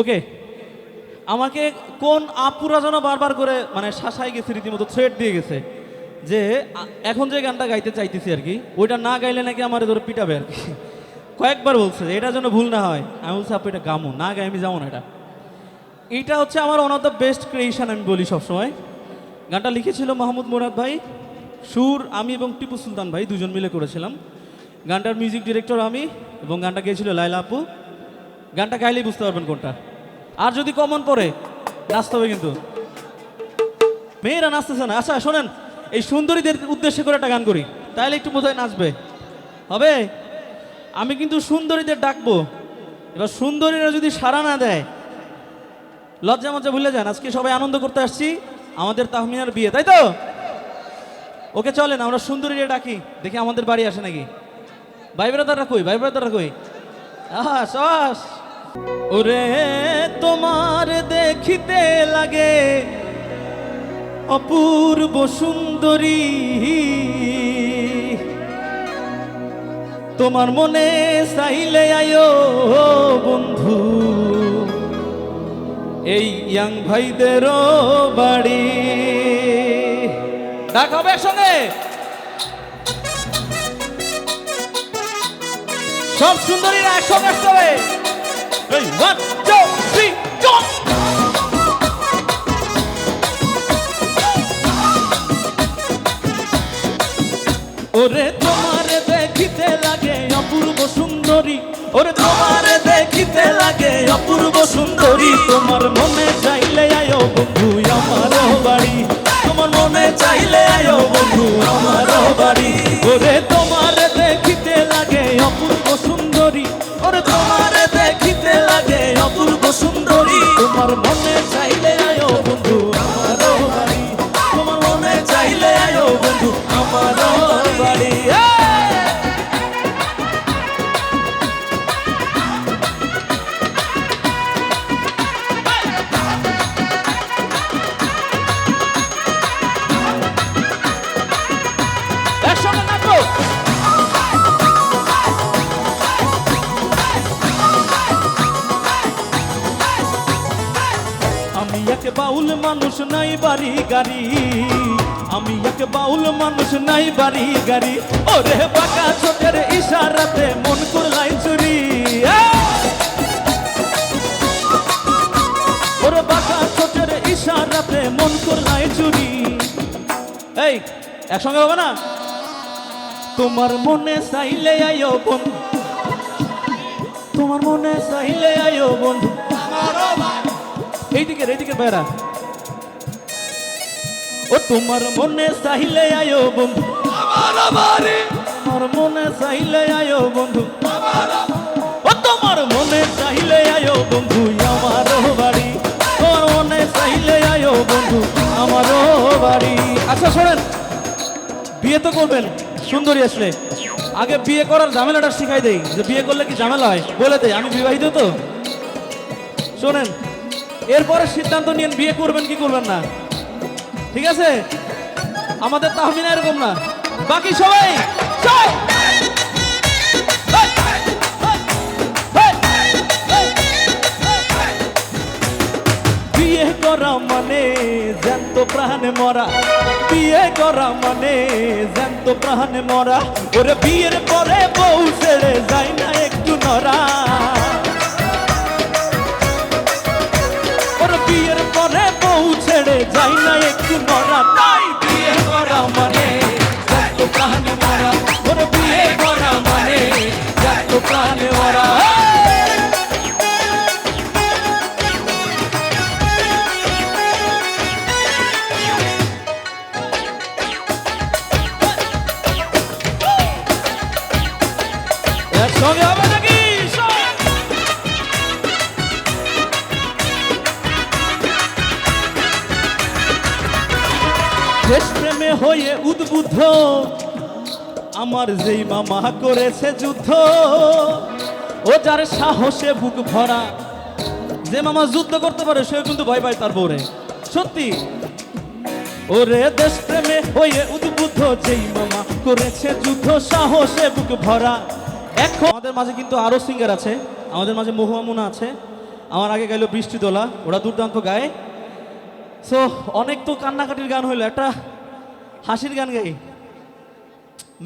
ওকে। আমাকে কোন আপুরা যেন বারবার করে মানে শাসাই গেছে রীতিমতো থ্রেট দিয়ে গেছে, যে এখন যে গানটা গাইতে চাইতেছি আর কি, ওইটা না গাইলে নাকি আমার ধরে পিটাবে আর কি। কয়েকবার বলছে, এটা যেন ভুল না হয়। আমি বলছি, আপু, এটা গামো, না গাই আমি যাব না এটা। এইটা হচ্ছে আমার one of the best creation আমি বলি সবসময়। গানটা লিখেছিল মাহমুদ মোরাদ ভাই, সুর আমি এবং টিপু সুলতান ভাই, দুজন মিলে করেছিলাম। গানটার মিউজিক ডিরেক্টর আমি, এবং গানটা গেয়েছিল লাইলা আপু। গানটা গাইলেই বুঝতে পারবেন কোনটা। আর যদি কমন পড়ে, নাচতে হবে কিন্তু। মেয়েরা নাচতেছে না। আচ্ছা শোনেন, এই সুন্দরীদের উদ্দেশ্যে করে একটা গান করি। তাহলে একটু বোধহয় নাচবে। হবে? আমি কিন্তু সুন্দরীদের ডাকবো। এবার সুন্দরীরা যদি সাড়া না দেয়, লজ্জা মজ্জা ভুলে যান। আজকে সবাই আনন্দ করতে আসছি। আমাদের তাহমিনার বিয়ে, তাই তো? ওকে চলেন, আমরা সুন্দরীরে ডাকি। দেখি আমাদের বাড়ি আসে নাকি। ভাই ব্রাদাররা কই? ভাই ব্রাদাররা কই? ওরে, তোমার দেখিতে লাগে অপূর্ব সুন্দরী। তোমার মনে চাইলে আয়ো বন্ধু। এই ইয়াং ভাইদেরও বাড়ি। ডাক হবে সব সুন্দরীরা একসঙ্গে আসতে হবে। ওরে তোমারে দেখিতে লাগে অপূর্ব সুন্দরী। ওরে তোমারে দেখিতে লাগে অপূর্ব সুন্দরী। তোমার মনে চাইলে আয়ো বন্ধু, আমার বাড়ি। তোমার মনে চাইলে আয়ো বন্ধু, আমার বাড়ি। ওরে তোমারে বন্ধু আমার বাড়ি এই! একসঙ্গে নাচবো আমি এক বাউল মানুষ নাই বাড়ি গাড়ি আমি এক বাউল মানুষ, নাই বাড়ি গাড়ি। ওরে বাঁকা চোখের ইশারাতে মন করলাই চুরি। ওরে বাঁকা চোখের ইশারাতে মন করলাই চুরি। এই, একসঙ্গে হবে না? তোমার মনে চাইলে আয়ো বন্ধু। তোমার মনে চাইলে আয়ো বন্ধু। এইদিকে এইদিকে বেড়া ও তোমার মনে চাইলে আয়ো বন্ধু। তোমার মনে চাইলে আয়ো বন্ধু। ও তোমার মনে চাইলে আয়ো বন্ধু আমার বাড়ি। তোমার মনে চাইলে আয়ো বন্ধু আমার বাড়ি। আচ্ছা শোনেন বিয়ে তো করবেন সুন্দরী আসলে। আগে বিয়ে করার ঝামেলাটা শিখাই দেই যে বিয়ে করলে কি ঝামেলা হয়? বলে দেয় আমি বিবাহিত তো। শোনেন এরপরে সিদ্ধান্ত নিয়ে বিয়ে করবেন কি করবেন না? ঠিক আছে? আমাদের তাহমিনা এরকম না। বাকি সবাই! বিয়ে করা মানে জ্যান্ত প্রাণে মরা। বিয়ে করা মানে জ্যান্ত প্রাণে মরা। ওরে বিয়ের পরে বউ ছেড়ে যায় না একটু নরা ছেড়ে যাই না একটু নরা দেশপ্রেমে হয়ে উদ্বুদ্ধ। আমার যেই মামা করেছে যুদ্ধ, ও যার সাহসে বুক ভরা, যে মামা যুদ্ধ করতে পারে সে কিন্তু ভয় পায় তার বউরে। সত্যি? ওরে দেশ প্রেমে হয়ে উদ্বুদ্ধ যেই মামা করেছে যুদ্ধ, সাহসে বুক ভরা। এখন আমাদের মাঝে কিন্তু আরও সিঙ্গার আছে, আমাদের মাঝে মহুয়ামুনা আছে। আমার আগে গাইলো বৃষ্টি দোলা, ওরা দুর্দান্ত গায়। সো অনেক তো কান্নাকাটির গান হইল একটা হাসির গান গাই।